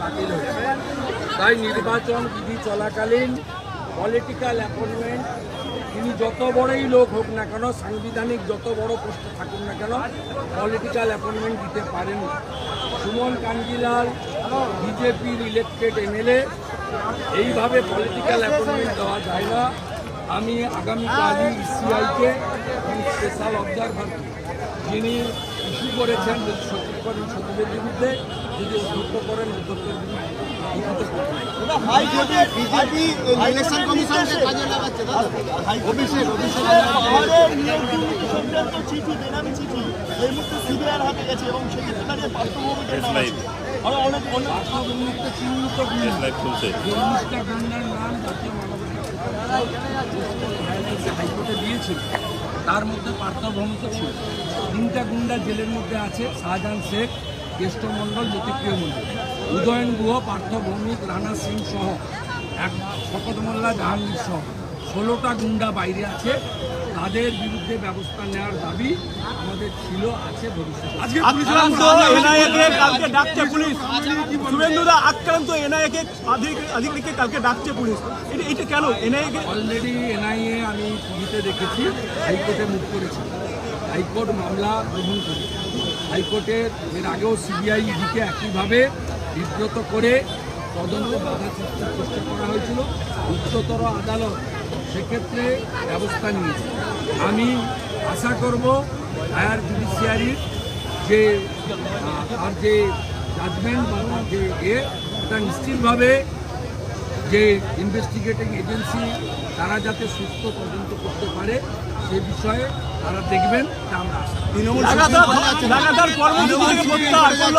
বাতিল তাই নির্বাচন বিধি চলাকালীন পলিটিক্যাল অ্যাপয়েন্টমেন্ট তিনি যত বড়ই লোক হোক না কেন, সাংবিধানিক যত বড় পোস্টে থাকুন না কেন পলিটিক্যাল অ্যাপয়েন্টমেন্ট দিতে পারেন সুমন কাঞ্জিলাল, বিজেপির ইলেকটেড এমএলএ এইভাবে পলিটিক্যাল অ্যাপয়েন্টমেন্ট দেওয়া যায় না। আমি আগামীকালই ইসিআইকে স্পেশাল অবজারভার যিনি ইস্যু করেছেন সচিব সচিবের বিরুদ্ধে যদি করেন হাইকোর্টে দিয়েছিল। তার মধ্যে পার্থভৌমিক ছিল। তিনটা গুন্ডা জেলের মধ্যে আছে শাহজাহান শেখ কেষ্টমণ্ডল জ্যোতিপ্রিয় মন্ডল উদয়ন গুহ পার্থ ভৌমিক রানা সিং সহ এক শপথ মোল্লা জাহাঙ্গীর সহ ষোলোটা গুন্ডা বাইরে আছে। তাদের বিরুদ্ধে ব্যবস্থা নেওয়ার দাবি আমাদের ছিল আছে ভবিষ্যতে। আক্রান্ত এনআইএকে কালকে ডাকছে পুলিশ। শুভেন্দুদা আক্রান্ত এনআইএকে আধিকারিককে কালকে ডাকছে পুলিশ। এটা এটা কেন? এনআইএকে অলরেডি এনআইএ আমি টিভিতে দেখেছি হাইকোর্টে মুখ করেছি। হাইকোর্ট মামলা গ্রহণ করে হাইকোর্টের, এর আগেও সিবিআই ইডিকে একইভাবে বিব্রত করে তদন্তে বাধা সৃষ্টির চেষ্টা করা হয়েছিল, উচ্চতর আদালত সেক্ষেত্রে ব্যবস্থা নিয়েছে। আমি আশা করব হায়ার জুডিশিয়ারির যে আর যে জাজমেন্ট বা যে এ এটা নিশ্চিতভাবে যে ইনভেস্টিগেটিং এজেন্সি তারা যাতে সুস্থ তদন্ত করতে পারে সে বিষয়ে তারা দেখবেন আমরা। লাগাতার কর্মসূচি প্রত্যাহার করল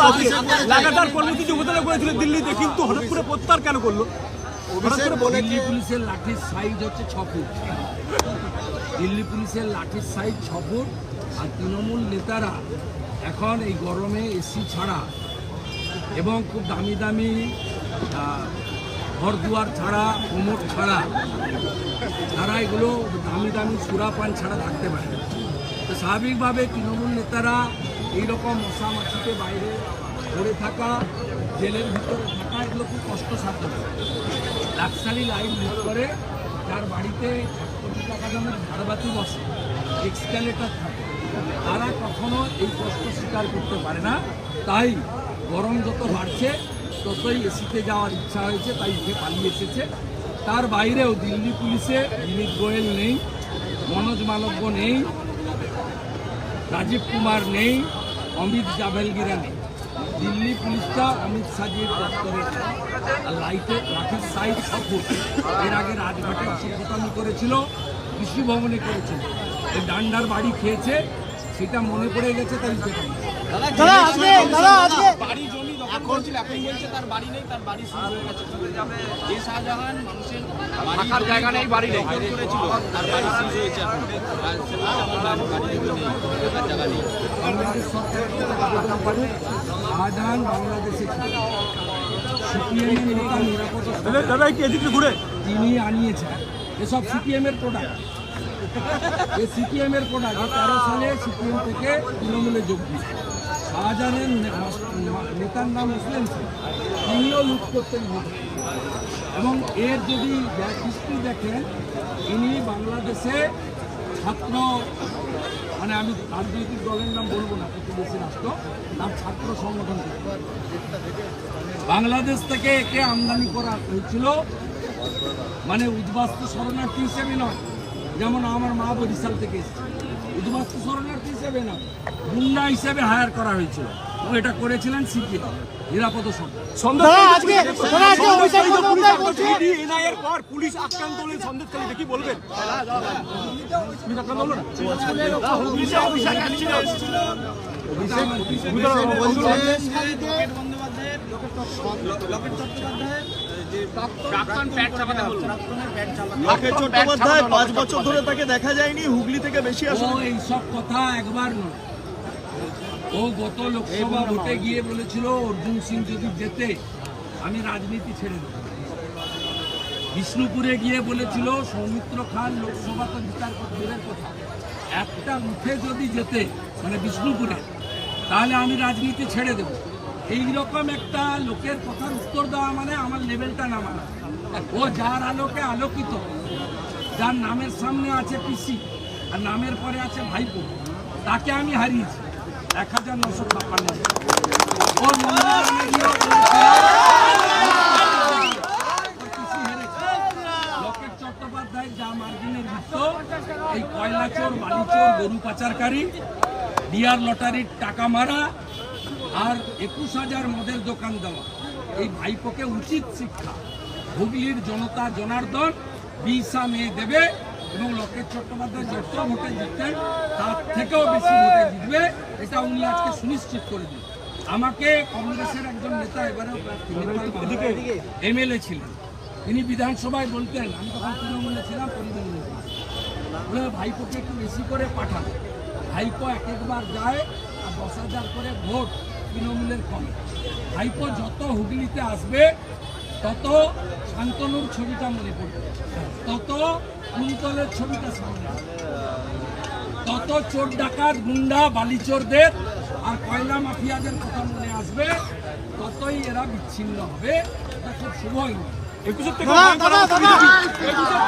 লাগাতার কর্মসূচি ঘোষণা করেছিল দিল্লিতে কিন্তু হঠাৎ করে প্রত্যাহার কেন করল? দিল্লি পুলিশের লাঠির সাইজ হচ্ছে ছ ফুট। দিল্লি পুলিশের লাঠির সাইজ ছ ফুট। আর তৃণমূল নেতারা এখন এই গরমে এসি ছাড়া এবং খুব দামি দামি আহ, ঘর দুয়ার ছাড়া কোমর ছাড়া এগুলো দামি দামি সুরাপান ছাড়া থাকতে পারে। তো স্বাভাবিকভাবে তৃণমূল নেতারা এইরকম মশামাছিতে বাইরে পড়ে থাকা, জেলের ভিতরে থাকা, এগুলো খুব কষ্টসাধ্য। লাক্সারি লাইন বুক করে তার বাড়িতে কোটি টাকা দামের ঝাড়বাতি বসে এক্সকালেটার থাকে। তারা কখনো এই কষ্ট স্বীকার করতে পারে না। তাই গরম যত বাড়ছে, ততই এসিতে যাওয়ার ইচ্ছা হয়েছে, তাই উঠে পালিয়ে এসেছে। তার বাইরেও দিল্লি পুলিশে বিনীত গোয়েল নেই, মনোজ মালব্য নেই, রাজীব কুমার নেই, অমিত জাভেলগিরা নেই। দিল্লি পুলিশটা অমিত শাহজির দপ্তরে লাইটের লাঠির সাইড সফল এর আগে রাজঘাটে অসভ্যতামি করেছিল, কৃষি ভবনে করেছিল। ডান্ডার বাড়ি খেয়েছে সেটা মনে পড়ে গেছে তাই উঠে পালিয়েছে। বাড়ি জমি দখল করেছিল এখন বলছে তার বাড়ি নেই তার বাড়ি সিজ হয়ে গেছে যে শাহজাহান মানুষের থাকার জায়গা নেই বাড়ি নেই। করেছিল তার বাড়ি সিজ হয়েছে এখন। আর বাড়ি বাড়ি জমি নেই থাকার জায়গা নেই। শাহজাহান বাংলাদেশে ছিল। দাদা দাদা কি এদিকে ঘুরে। তিনি আনিয়েছেন। এসব সিপিএম এর প্রোডাক্ট এই সিপিএম এর প্রোডাক্ট তেরো সালে সিপিএম থেকে তৃণমূলে যোগ দিয়েছে। শাহজাহানের নেতার নাম মুসলিম সিং তিনিও লুট করতেন এবং এর যদি হিস্ট্রি দেখেন ইনি বাংলাদেশে ছাত্র মানে আমি রাজনৈতিক দলের নাম বলব না প্রতিবেশী রাষ্ট্র তার ছাত্র সংগঠন বাংলাদেশ থেকে একে আমদানি করা হয়েছিল মানে উদ্বাস্তু শরণার্থী হিসেবে নয়। যেমন আমার মা বরিশাল থেকে এসেছে। উদ্বাস্তু শরণার্থী হিসেবে নয় গুন্ডা হিসেবে হায়ার করা হয়েছিল। এটা করেছিলেন সিপিএম। নিরাপদ পুলিশ আক্রান্ত হলে সন্দেশকারীতে কি বলবেন আক্রান্ত হলো না? চট্টোপাধ্যায় পাঁচ বছর ধরে তাকে দেখা যায়নি হুগলি থেকে বেশি ও এইসব কথা একবার নয়। ও গত লোকসভা ভোটে গিয়ে বলেছিল অর্জুন সিং যদি যেতে আমি রাজনীতি ছেড়ে দেব। বিষ্ণুপুরে গিয়ে বলেছিল সৌমিত্র খান লোকসভাতে বিচার দূরের কথা। একটা উঠে যদি যেতে মানে বিষ্ণুপুরে তাহলে আমি রাজনীতি ছেড়ে দেব। এই রকম একটা লোকের কথার উত্তর দেওয়া মানে আমার লেভেলটা নামানো। ও যার আলোকে আলোকিত, যার নামের সামনে আছে পিসি আর নামের পরে আছে ভাইপো, তাকে আমি হারিয়েছি। এক হাজার নশো ছাপ্পান্ন চট্টোপাধ্যায় যা এই কয়লা চোর, বালি চোর, গরু পাচারকারী ডিয়ার লটারির টাকা মারা আর একুশ হাজার মদের দোকান দেওয়া। এই ভাইপোকে উচিত শিক্ষা। হুগলির জনতা জনার্দন বিশা মেয়ে দেবে এবং লকেট চট্টোপাধ্যায় যত ভোটে জিততেন তার থেকেও বেশি ভোটে জিতবে, এটা উনি আজকে সুনিশ্চিত করে দিন আমাকে কংগ্রেসের একজন নেতা এবারেও এমএলএ ছিলেন। তিনি বিধানসভায় বলতেন, আমি তখন তৃণমূলে ছিলাম পরিবহন ভাইপোকে একটু বেশি করে পাঠাবো ভাইপো এক একবার যায় আর দশ হাজার করে ভোট তৃণমূলের কমে। ভাইপো যত হুগলিতে আসবে তত শান্তনুর ছবিটা মনে পড়বে। তত কুন্তলের ছবিটা সামনে আসবে। তত চোর ডাকাত গুন্ডা বালিচোরদের আর কয়লা মাফিয়াদের কথা মনে আসবে ততই এরা বিচ্ছিন্ন হবে। এটা খুব অবস্থা। একুশের থেকে